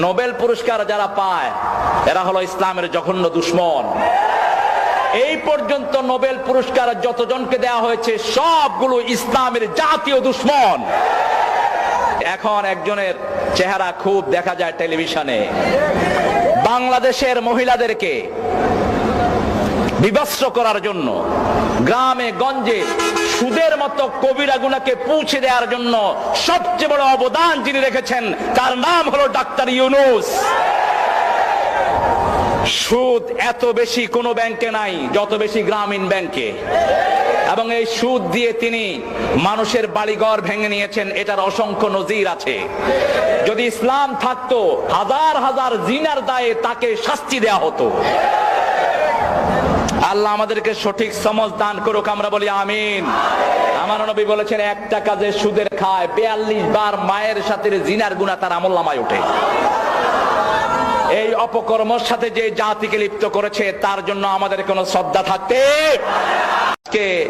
Nobel পুরস্কার যারা পায়, এরা হলো ইসলামের জঘন্য দুশ্মন। এই পর্যন্ত নোবেল পুরস্কার যতজনকে দেয়া হয়েছে, সবগুলো ইসলামের জাতীয় দুশ্মন। এখন একজনের চেহারা খুব দেখা যায় টেলিভিশনে। বাংলাদেশের মহিলাদেরকে বিভৎস করার জন্য, গ্রামে, গঞ্জে, সুদের মতো কবিরা গুনাকে পৌঁছে দেওয়ার জন্য সবচেয়ে বড় অবদান যিনি রেখেছেন, তার নাম হলো ডাক্তার ইউনুস। সুদ এত বেশি কোনো ব্যাংকে নাই, যত বেশি গ্রামীণ ব্যাংকে। এবং এই সুদ দিয়ে তিনি মানুষের বাড়িঘর ভেঙে নিয়েছেন, এটার অসংখ্য নজির আছে। যদি ইসলাম থাকতো, হাজার হাজার জিনার দায়ে তাকে শাস্তি দেয়া হতো। আমাদেরকে সঠিক সমজ দান করুক, আমরা বলি আমিন। আমার নবী বলেছেন, একটা কাজে সুদের খায়, বিয়াল্লিশ বার মায়ের সাথে জিনার গুণা তার আমল নামায় ওঠে। এই অপকর্মর সাথে যে জাতিকে লিপ্ত করেছে, তার জন্য আমাদের কোন শ্রদ্ধা থাকতে